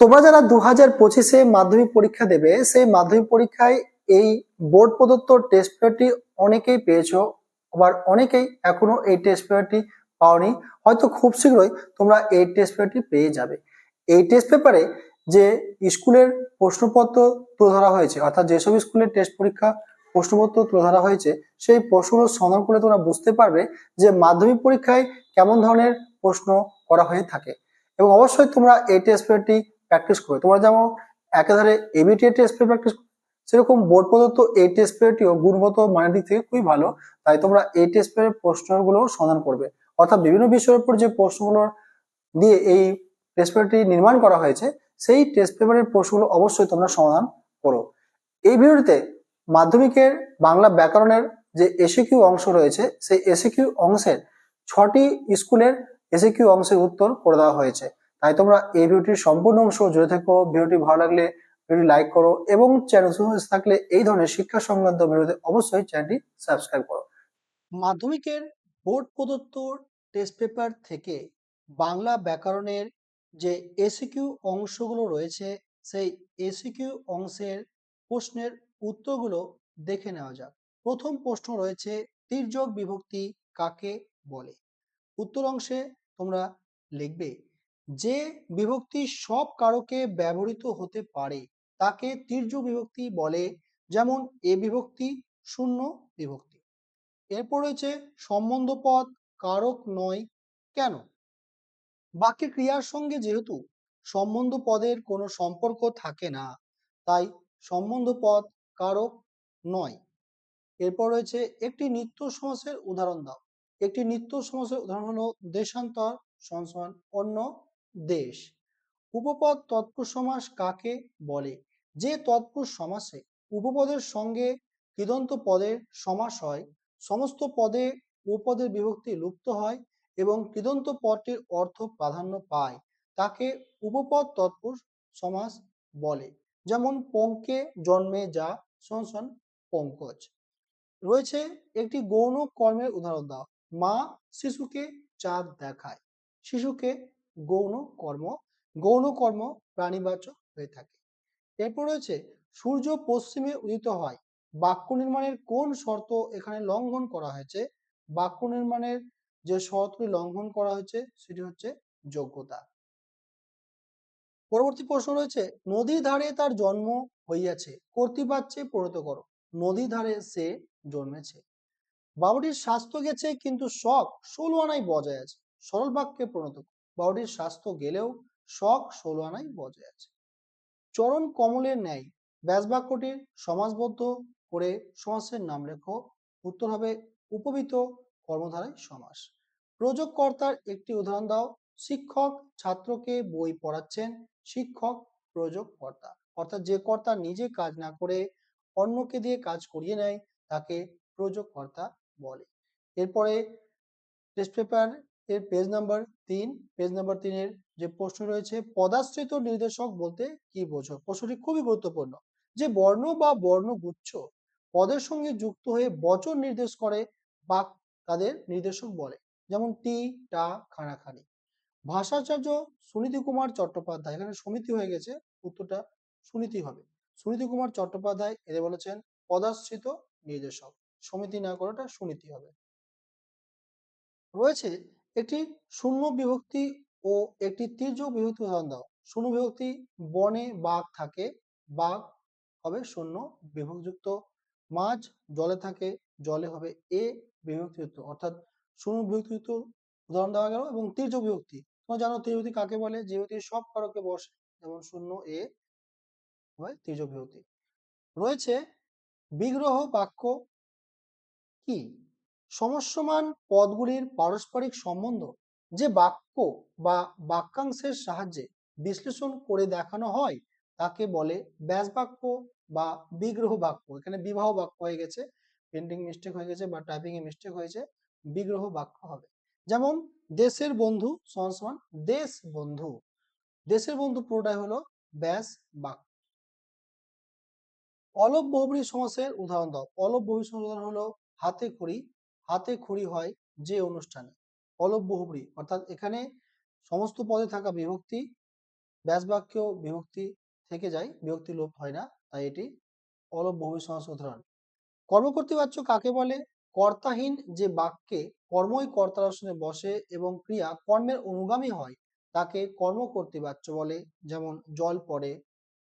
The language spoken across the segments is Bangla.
তোমরা যারা দু হাজার পঁচিশে মাধ্যমিক পরীক্ষা দেবে, সেই মাধ্যমিক পরীক্ষায় এই বোর্ড প্রদত্ত টেস্ট পেপারটি অনেকেই পেয়েছ, আবার অনেকেই এখনও এই টেস্ট পেপারটি পাওনি। হয়তো খুব শীঘ্রই তোমরা এই টেস্ট পেপারটি পেয়ে যাবে। এই টেস্ট পেপারে যে স্কুলের প্রশ্নপত্র তুলে ধরা হয়েছে, অর্থাৎ যেসব স্কুলের টেস্ট পরীক্ষা প্রশ্নপত্র তুলে ধরা হয়েছে, সেই প্রশ্নগুলো সমাধান করলে তোমরা বুঝতে পারবে যে মাধ্যমিক পরীক্ষায় কেমন ধরনের প্রশ্ন করা হয়ে থাকে। এবং অবশ্যই তোমরা এই টেস্ট পেপারটি প্র্যাকটিস করবে তোমরা যেমন একেধারে এবিটি টেস্ট পেপার প্র্যাকটিস সেরকম বোর্ড প্রদত্ত এই টেস্ট পেপারটিও গুণগত মানের দিক থেকে খুবই ভালো। তাই তোমরা এই টেস্ট পেপারের প্রশ্নগুলো সমাধান করবে। অর্থাৎ বিভিন্ন বিষয়ের উপর যে প্রশ্নগুলো দিয়ে এই টেস্ট পেপারটি নির্মাণ করা হয়েছে, সেই টেস্ট পেপারের প্রশ্নগুলো অবশ্যই তোমরা সমাধান করো। এই ভিডিওটিতে মাধ্যমিকের বাংলা ব্যাকরণের যে এসিকিউ অংশ রয়েছে, সেই এসিকিউ অংশের ছটি স্কুলের এসিকিউ অংশের উত্তর করে দেওয়া হয়েছে। তাই তোমরা এই ভিডিওটির সম্পূর্ণ অংশ জুড়ে থেকো। ভিডিওটি ভালো লাগলে ভিডিওটি লাইক করো এবং চ্যানেল থাকলে এই ধরনের শিক্ষা সংক্রান্ত ভিডিওতে অবশ্যই চ্যানেলটি সাবস্ক্রাইব করো। মাধ্যমিকের বোর্ড প্রদত্ত টেস্ট পেপার থেকে বাংলা ব্যাকরণের যে এসিকিউ অংশগুলো রয়েছে, সেই এসিকিউ অংশের প্রশ্নের উত্তরগুলো দেখে নেওয়া যাক। প্রথম প্রশ্ন রয়েছে, তির্যক বিভক্তি কাকে বলে? উত্তর অংশে তোমরা লিখবে যে বিভক্তি সব কারকে ব্যবহৃত হতে পারে, তাকে তির্যক বিভক্তি বলে, যেমন এ বিভক্তি শূন্য বিভক্তি। এরপর রয়েছে সম্বন্ধ পদ, কারক নয়, কেন? বাক্যের ক্রিয়ার সঙ্গে যেহেতু সম্বন্ধ পদের কোনো সম্পর্ক থাকে না, তাই সম্বন্ধ পদ, কারক নয়। এরপর রয়েছে একটি নিত্য সমাসের উদাহরণ দাও। একটি নিত্য সমাসের উদাহরণ হলো দেশান্তর সংসমান অন্য দেশ। উপপদ তৎপুরুষ সমাস কাকে বলে? যে তৎপুরুষ সমাসে উপপদের সঙ্গে কৃদন্ত পদের সমাস হয়, সমস্ত পদে উপপদের বিভক্তি লুপ্ত হয় এবং কৃদন্ত পদটির অর্থ প্রাধান্য পায়, তাকে উপপদ তৎপুরুষ সমাস বলে। যেমন পঙ্কে জন্মে যা সংসন পঙ্কজ। রয়েছে একটি গৌণ কর্মের উদাহরণ দাও। মা শিশুকে চাঁদ দেখায়। শিশুকে গৌণ কর্ম গৌণ কর্ম প্রাণীবাচক হয়ে থাকে। এরপর রয়েছে, সূর্য পশ্চিমে উদিত হয়। বাক্য নির্মাণের কোন শর্ত এখানে লঙ্ঘন করা হয়েছে? বাক্য নির্মাণের যে শর্তটি লঙ্ঘন করা হয়েছে, সেটি হচ্ছে যোগ্যতা। পরবর্তী প্রশ্ন রয়েছে, নদীর ধারে তার জন্ম হইয়াছে, কর্তৃপাচ্ছে পরিণত করো। নদীর ধারে সে জন্মেছে। বাবুটির স্বাস্থ্য গেছে, কিন্তু শখ, ষোলো আনাই বজায় আছে। সরল বাক্যে পরিণত বাবুটির স্বাস্থ্য গেলেও শখ ষোলো আনাই বজায় আছে। চরণ কমলের ন্যায় ব্যাস বাক্যটির সমাসবদ্ধ করে সমাসের নাম লেখো, উত্তর হবে উপবিত কর্মধারায় সমাস। প্রযোগকর্তার একটি উদাহরণ দাও, শিক্ষক ছাত্রকে বই পড়াচ্ছেন, শিক্ষক প্রযোগকর্তা। অর্থাৎ যে কর্তা নিজে কাজ না করে অন্যকে দিয়ে কাজ করিয়ে নেয়, তাকে প্রযোগকর্তা বলে। এরপরে টেস্ট পেপার এর পেজ নাম্বার তিন পেজ নাম্বার তিনের যে প্রশ্ন রয়েছে, পদাশ্রিত নির্দেশক বলতে কি বোঝো? প্রশ্নটি খুবই গুরুত্বপূর্ণ। যে বর্ণ বা বর্ণগুচ্ছ পদের সঙ্গে যুক্ত হয়ে বচন নির্দেশ করে বা তাদের নির্দেশক বলে। যেমন টি, টা, খানাখানি। ভাষাচার্য সুনীতি কুমার চট্টোপাধ্যায়, এখানে সমিতি হয়ে গেছে, উত্তরটা সুনীতি হবে। সুনীতি কুমার চট্টোপাধ্যায়, এদের বলেছেন পদাশ্রিত নির্দেশক। সমিতি না করাটা সুনীতি হবে। রয়েছে একটি শূন্য বিভক্তি ও একটি তীর্যক বিভক্তি উদাহরণ দাও। শূন্য বিভক্তি বনে বাঘ থাকে, বাঘ হবে শূন্য বিভক্তযুক্ত, মাছ জলে থাকে, জলে হবে এ বিভক্তিযুক্ত। অর্থাৎ শূন্য বিভক্তিযুক্ত উদাহরণ দেওয়া গেল এবং তীর্যক বিভক্তি। তোমরা জানো তীর্যক কাকে বলে? যে বিভক্তি সব কারকে বসে যেমন শূন্য, এ হয় তীর্যক বিভক্তি। রয়েছে বিগ্রহ বাক্য কি? সমস্যমান পদগুলির পারস্পরিক সম্বন্ধ যে বাক্য বা বাক্যাংশের সাহায্যে বিশ্লেষণ করে দেখানো হয়, তাকে বলে ব্যাস বাক্য বা বিগ্রহ বাক্য। এখানে বিবাহ বাক্য হয়ে গেছে প্রিন্টিং মিস্টেক হয়ে গেছে বা টাইপিং এ মিস্টেক হয়েছে, বিগ্রহ বাক্য হবে। যেমন, দেশের বন্ধু সমান দেশ বন্ধু। দেশের বন্ধু পুরোটাই হলো ব্যাস বাক্য অলপ বহুব্রী সমাসের উদাহরণ দাও। অলপ বহুব্রী সমাসের উদাহরণ হলো হাতে খড়ি হাতে খড়ি হয় যে অনুষ্ঠানে। অলপ বহুব্রী, অর্থাৎ এখানে সমস্ত পদে থাকা বিভক্তি, ব্যাস বাক্য বিভক্তি থেকে যায়, বিভক্তি লোপ হয় না, তাই এটি অলোপ বহু সমাস উদাহরণ কর্মকর্তৃবাচ্য কাকে বলে? কর্তাহীন যে বাক্যে কর্মই কর্তার আসনে বসে এবং ক্রিয়া কর্মের অনুগামী হয়, তাকে কর্মকর্তৃবাচ্য বলে, যেমন জল পড়ে,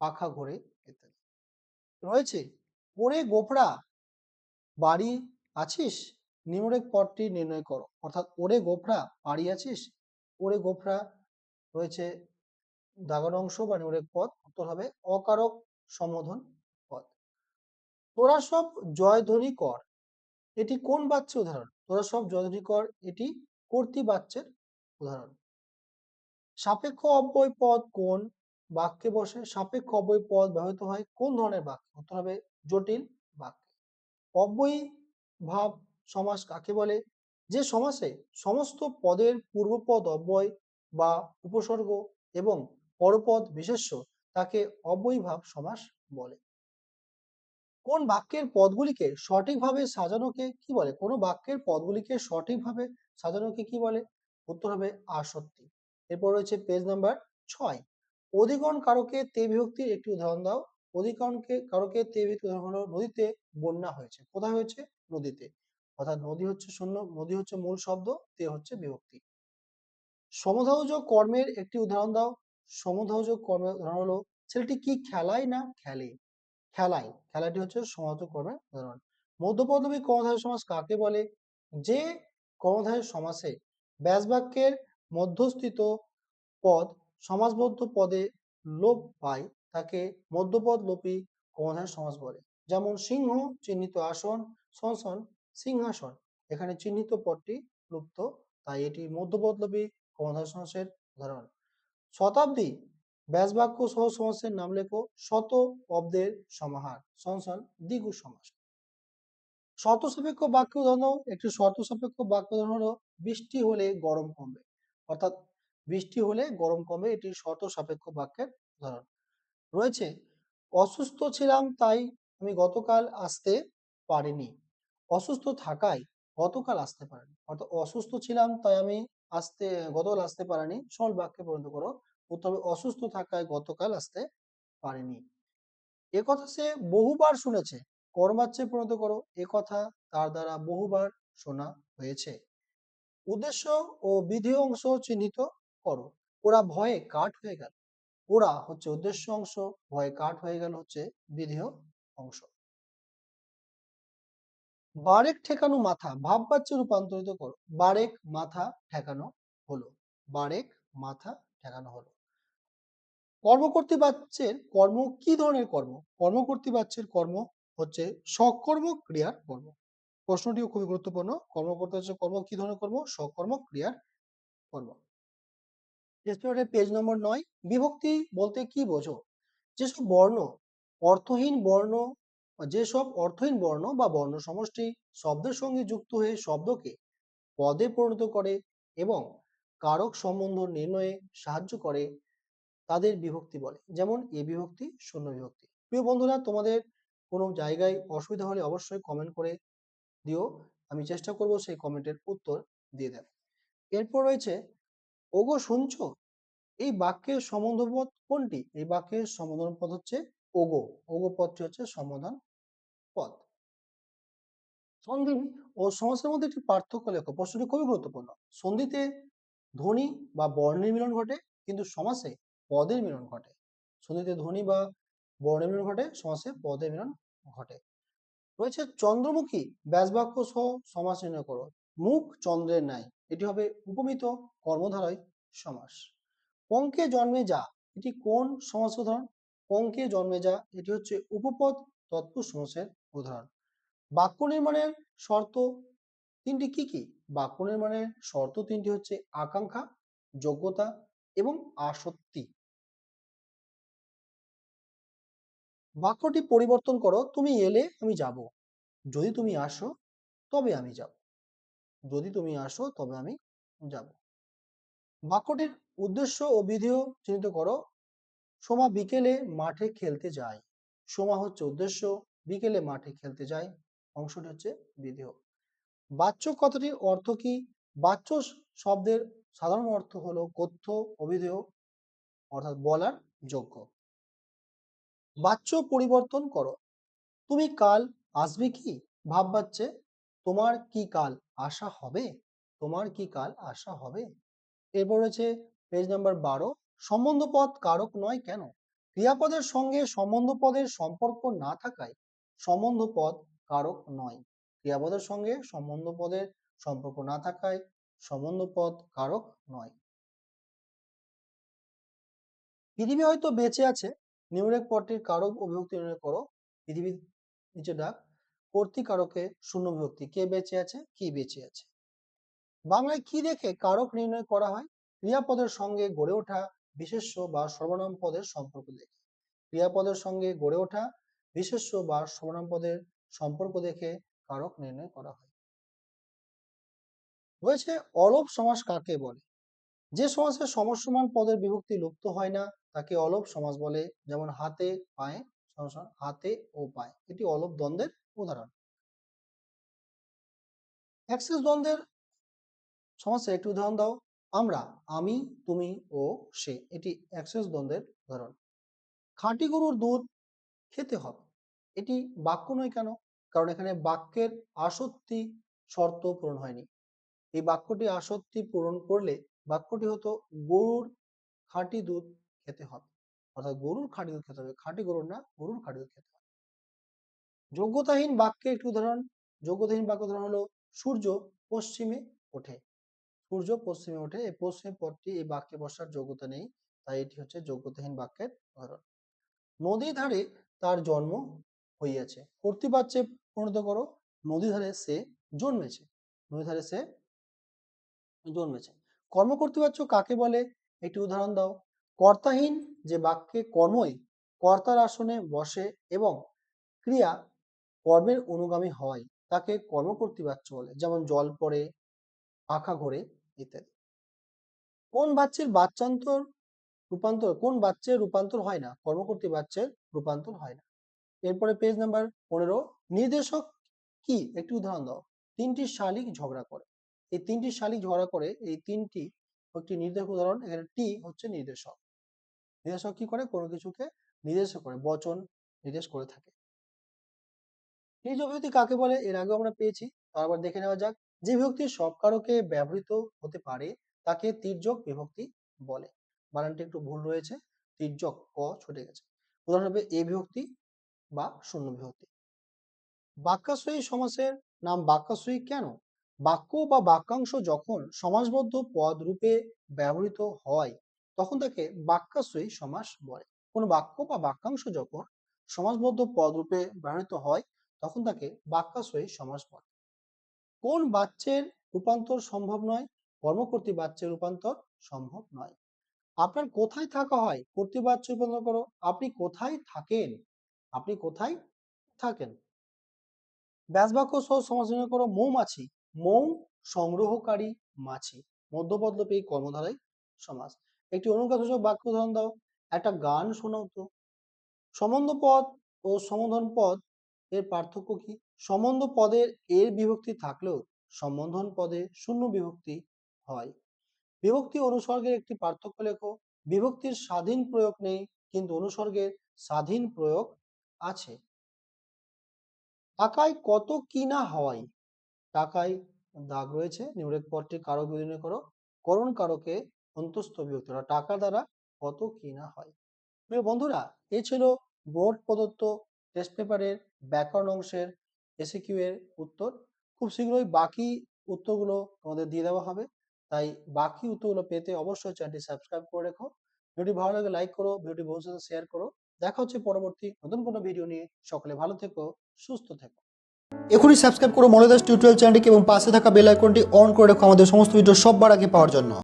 পাখা ঘোরে ইত্যাদি। রয়েছে ওরে গোফরা বাড়ি আছিস? নিম্নরেখ পদটি নির্ণয় করো। অর্থাৎ ওরে গোফরা, বাড়ি আছিস? ওরে গোফরা রয়েছে দাগার অংশ বা নিম্নরেখ পদ, উত্তর হবে অকারক সম্বোধন পদ। তোরা সব জয়ধ্বনি কর। এটি কোন বাচ্চের উদাহরণ? তোরা সব জয়ধ্বনি কর, এটি কর্তৃ বাচ্চের উদাহরণ। সাপেক্ষ অব্যয় পদ কোন বাক্যে বসে? সাপেক্ষ অব্যয় পদ ব্যবহৃত হয় কোন ধরনের বাক্য? উত্তর হবে জটিল বাক্য। অব্যয়ী ভাব সমাস কাকে বলে? যে সমাসে সমস্ত পদের পূর্বপদ অব্যয় বা উপসর্গ এবং পরপদ বিশেষ্য তাকে অব্যয়ী ভাব সমাস বলে। কোন বাক্যের পদগুলিকে সঠিকভাবে সাজানোকে কি বলে? কোন বাক্যের পদগুলিকে সঠিকভাবে সাজানোকে কি বলে? উত্তর হবে আসত্তি এরপর রয়েছে পেজ নাম্বার ছয়। অধিকরণ কারকে তে বিভক্তির একটি উদাহরণ দাও। অধিকরণকে, কারকে তে বিভক্তি উদাহরণ হলো নদীতে বন্যা হয়েছে। কোথায় হয়েছে? নদীতে। অর্থাৎ নদী হচ্ছে শূন্য, নদী হচ্ছে মূল শব্দ, তে হচ্ছে বিভক্তি। সমধাউজ কর্মের একটি উদাহরণ দাও। সমধাউজ কর্মের উদাহরণ হলো, ছেলেটি কি খেলায় না খেলে? খেলায়, খেলাটি হচ্ছে সমাজ কর্মের উদাহরণ। মধ্যপদবী কর্মধারয় সমাস কাকে বলে? যে কর্মধারয় সমাসে ব্যাস বাক্যের মধ্যস্থিত পদ, সমাসবদ্ধ পদে লোপ পায়, তাকে মধ্যপদ লোপী কর্মধারয় সমাস বলে। যেমন সিংহ, চিহ্নিত আসন সংসন সিংহাসন। এখানে চিহ্নিত পদটি লুপ্ত, তাই এটি মধ্যপদ লোপী কর্মধারয় সমাসের উদাহরণ। শতাব্দী ব্যাস বাক্য সহ সমাসের নাম লেখো শত অব্দের সমাহার সংসন দ্বিগু সমাস। শর্ত সাপেক্ষ বাক্য উদাহরণ একটি শর্ত সাপেক্ষ বাক্য উদাহরণ হলো বৃষ্টি হলে গরম কমবে। অর্থাৎ বৃষ্টি হলে গরম কমবে, এটি শর্ত সাপেক্ষ বাক্যের উদাহরণ। রয়েছে, অসুস্থ ছিলাম তাই আমি গতকাল আসতে পারিনি। অসুস্থ থাকায় গতকাল আসতে পারিনি। অর্থাৎ অসুস্থ ছিলাম তাই আমি আসতে, গতকাল আসতে পারিনি। সরল বাক্যে পরিণত করো। উত্তর অসুস্থ থাকায় গতকাল আসতে পারিনি। এ কথা সে বহুবার শুনেছে। কর্মাচ্ছে পরিণত করো। এ কথা তার দ্বারা বহুবার শোনা হয়েছে। উদ্দেশ্য ও বিধি অংশ চিহ্নিত করো। ওরা ভয়ে কাঠ হয়ে গেল। ওরা হচ্ছে উদ্দেশ্য অংশ। ভয়ে কাঠ হয়ে গেল হচ্ছে বিধেয় অংশ। বারেক ঠেকানো মাথা ভাব বাচ্চে রূপান্তরিত করো। বারেক মাথা ঠেকানো হলো। বারেক মাথা ঠেকানো হলো। কর্মকর্তৃ বাচ্চের কর্ম কি ধরনের কর্ম? কর্মকর্তৃ বাচ্চের কর্ম হচ্ছে সকর্ম ক্রিয়ার কর্ম। প্রশ্নটিও খুবই গুরুত্বপূর্ণ। কর্মকর্তা হচ্ছে কর্ম কি ধরনের কর্ম? সকর্ম ক্রিয়ার কর্ম। পেজ নম্বর নয়, বিভক্তি বলতে কি বোঝো? যেসব বর্ণ, অর্থহীন বর্ণ যেসব অর্থহীন বর্ণ বা বর্ণ সমষ্টি শব্দের সঙ্গে যুক্ত হয়ে শব্দকে পদে পরিণত করে এবং কারক সম্বন্ধ নির্ণয়ে সাহায্য করে, তাদের বিভক্তি বলে। যেমন, এ বিভক্তি, শূন্য বিভক্তি। প্রিয় বন্ধুরা, তোমাদের কোনো জায়গায় অসুবিধা হলে অবশ্যই কমেন্ট করে দিও। আমি চেষ্টা করব সেই কমেন্টের উত্তর দিয়ে দেব এরপর রয়েছে, ওগো শুনছো? এই বাক্যের সম্বন্ধ পদ কোনটি? এই বাক্যের সম্বোধন পদ হচ্ছে ওগো। ওগো পদটি হচ্ছে সমাধান পদ। সন্ধি ও সমাসের মধ্যে একটি পার্থক্য লেখো। প্রশ্নটি খুবই গুরুত্বপূর্ণ। সন্ধিতে ধ্বনি বা বর্ণের মিলন ঘটে, কিন্তু সমাসে পদের মিলন ঘটে। সন্ধিতে ধ্বনি বা বর্ণের মিলন ঘটে, সমাসে পদের মিলন ঘটে। রয়েছে চন্দ্রমুখী ব্যাসবাক্য সহ সমাস নির্ণয় করো। মুখ চন্দ্রের ন্যায়, এটি হবে উপমিত কর্মধারয় সমাস। পঙ্কে জন্মে যা, এটি কোন সমাস উদাহরণ? পঙ্কে জন্মে যা, এটি হচ্ছে উপপদ তৎপুর সমাসের উদাহরণ বাক্য নির্মাণের শর্ত তিনটি কি কি? বাক্য নির্মাণের শর্ত তিনটি হচ্ছে আকাঙ্ক্ষা, যোগ্যতা এবং আসক্তি। বাক্যটি পরিবর্তন করো, তুমি এলে আমি যাব। যদি তুমি আসো, তবে আমি যাব। যদি তুমি আসো, তবে আমি যাব। বাক্যটির উদ্দেশ্য ও বিধিও চিহ্নিত করো। সোমা বিকেলে মাঠে খেলতে যায়। সোমা হচ্ছে উদ্দেশ্য বিকেলে মাঠে খেলতে যায় অংশটি হচ্ছে বিধেয় বাচ্য কথাটির অর্থ কি? বাচ্য শব্দের সাধারণ অর্থ হলো কথ্য, অবিধেয়, অর্থাৎ বলার যোগ্য। বাচ্য পরিবর্তন করো। তুমি কাল আসবে কি? ভাব বাচ্চে তোমার কি কাল আসা হবে? তোমার কি কাল আসা হবে? এরপর রয়েছে পেজ নাম্বার বারো। সম্বন্ধ পদ কারক নয় কেন? ক্রিয়াপদের সঙ্গে সম্বন্ধ পদের সম্পর্ক না থাকায় সম্বন্ধ পদ কারক নয়। ক্রিয়াপদের সঙ্গে সম্বন্ধ পদের সম্পর্ক না থাকায় সম্বন্ধ পদ কারক নয়। পৃথিবী হয়তো বেঁচে আছে, নিউরেক পদটির কারক ও বিভক্তি নির্ণয় করো। পৃথিবীর নিচে ডাক কর্তৃকারকে শূন্য বিভক্তি। কে বেঁচে আছে, কি বেঁচে আছে? বাংলায় কি দেখে কারক নির্ণয় করা হয়? ক্রিয়াপদের সঙ্গে গড়ে ওঠা বিশেষ্য বা সর্বনাম পদের সম্পর্ক দেখে। ক্রিয়াপদের সঙ্গে গড়ে ওঠা বিশেষ্য বা পদের সম্পর্ক দেখে কারক নির্ণয় করা হয়। রয়েছে অলোপ সমাস কাকে বলে? যে সমাসে সমসমান পদের বিভক্তি লুপ্ত হয় না, তাকে অলোপ সমাস বলে, যেমন হাতে, পায়ে হাতে ও পায়ে। এটি অলোপ দ্বন্দ্বের উদাহরণ। অ্যাক্সেস দ্বন্দ্বের সমাসে একটি উদাহরণ দাও। আমরা, আমি, তুমি ও সে। এটি অ্যাক্সেস দ্বন্দ্বের উদাহরণ। খাঁটি গরুর দুধ খেতে হবে। এটি বাক্য নয় কেন? কারণ এখানে বাক্যের আসক্তি শর্ত পূরণ হয়নি। এই বাক্যটি আসক্তি পূরণ করলে বাক্যটি হতো গরুর খাঁটি দুধ খেতে হবে। অর্থাৎ গরুর খাঁটি দুধ খেতে হবে। খাঁটি গরুর না, গরুর খাঁটি দুধ খেতে হবে। যোগ্যতাহীন বাক্যের একটি উদাহরণ, যোগ্যতাহীন বাক্য উদাহরণ হলো, সূর্য পশ্চিমে ওঠে। সূর্য পশ্চিমে ওঠে। এই পশ্চিম পদটি এই বাক্যে বসার যোগ্যতা নেই। তাই এটি হচ্ছে যোগ্যতাহীন বাক্যের উদাহরণ। নদীর ধারে তার জন্ম হইয়াছে। কর্তৃবাচ্যে পরিণত করো নদী ধারে সে জন্মেছে। নদী ধারে সে জন্মেছে। কর্মকর্তৃবাচ্য কাকে বলে? একটি উদাহরণ দাও। কর্তাহীন যে বাক্যে কর্মই কর্তার আসনে বসে এবং ক্রিয়া কর্মের অনুগামী হয়, তাকে কর্মকর্তৃবাচ্য বলে। যেমন জল পড়ে পাখা ঘোরে ইত্যাদি। কোন বাচ্চের বাচ্চান্তর রূপান্তর, কোন বাচ্চের রূপান্তর হয় না? কর্মকর্তৃ বাচ্চের রূপান্তর হয় না। এরপরে পেজ নাম্বার পনেরো, নির্দেশক কি? একটি উদাহরণ দাও। তিনটি শালিক ঝগড়া করে। এই তিনটি শালিক ঝগড়া করে, এই তিনটি একটি নির্দেশক উদাহরণ, এখানে টি হচ্ছে নির্দেশক। নির্দেশক কি করে? কোনো কিছুকে নির্দেশ করে, বচন নির্দেশ করে থাকে। নিজ বিভক্তি কাকে বলে? এর আগেও আমরা পেয়েছি। তারপর দেখে নেওয়া যাক। যে বিভক্তি সব কারকে ব্যবহৃত হতে পারে, তাকে তির্যক বিভক্তি বলে। বানানটি একটু ভুল রয়েছে। তির্যক ক ছুটে গেছে। উদাহরণ হবে এ বিভক্তি বা শূন্য বিভক্তি। বাক্যাশ্রয়ী সমাসের নাম বাক্যাশ্রয়ী কেন? বাক্য বা বাক্যাংশ যখন সমাসবদ্ধ পদ রূপে ব্যবহৃত হয়, তখন তাকে বাক্যাশ্রয়ী সমাস বলে। কোন বাক্য বা বাক্যাংশ যখন সমাসবদ্ধ পদ রূপে ব্যবহৃত হয়, তখন তাকে বাক্যাশ্রয়ী সমাস বলে। কোন বাচ্যের রূপান্তর সম্ভব নয়? কর্মকর্তী বাচ্যের রূপান্তর সম্ভব নয়। আপনার কোথায় থাকা হয়? কর্তৃবাচ্য রূপান্তর করো। আপনি কোথায় থাকেন? আপনি কোথায় থাকেন? ব্যাসবাক্য সহ সমাস নির্ণয় করো। মৌমাছি। মৌ সংগ্রহকারী মাছি। মধ্যপদলোপে এই কর্মধারায় সমাস একটি অনুগাতসূচক বাক্য উদাহরণ দাও। একটা গান শোনাও তো। সম্বন্ধ পদ ও সম্বোধন পদ এর পার্থক্য কি? সম্বন্ধ পদের এর বিভক্তি থাকলেও সম্বোধন পদে শূন্য বিভক্তি হয়। বিভক্তি অনুসর্গের একটি পার্থক্য লেখো। বিভক্তির স্বাধীন প্রয়োগ নেই, কিন্তু অনুসর্গের স্বাধীন প্রয়োগ আছে। টাকায় কত কি না হয় টাকায় দাগ রয়েছে নিউরেক পদটি কারক বিনিময় করো, করণ কারকে অন্তস্থ বিভক্তি টাকা দ্বারা কত কি না হয়। বন্ধুরা, এ ছিল বোর্ড প্রদত্ত টেস্ট পেপারের ব্যাকরণ অংশের এসিকিউ এর উত্তর। খুব শীঘ্রই বাকি উত্তরগুলো তোমাদের দিয়ে দেওয়া হবে। তাই বাকি উত্তরগুলো পেতে অবশ্যই চ্যানেলটি সাবস্ক্রাইব করে রেখো। ভিডিওটি ভালো লাগে লাইক করো, ভিডিওটি বন্ধুদের সাথে শেয়ার করো। দেখা হচ্ছে পরবর্তী নতুন কোনো ভিডিও নিয়ে। সকলে ভালো থেকো, সুস্থ থেকো। এখনই সাবস্ক্রাইব করো মনোদাস টিউটোরিয়াল চ্যানেলটিকে এবং পাশে থাকা বেল আইকনটি অন করে রেখো আমাদের সমস্ত ভিডিও সববার আগে পাওয়ার জন্য।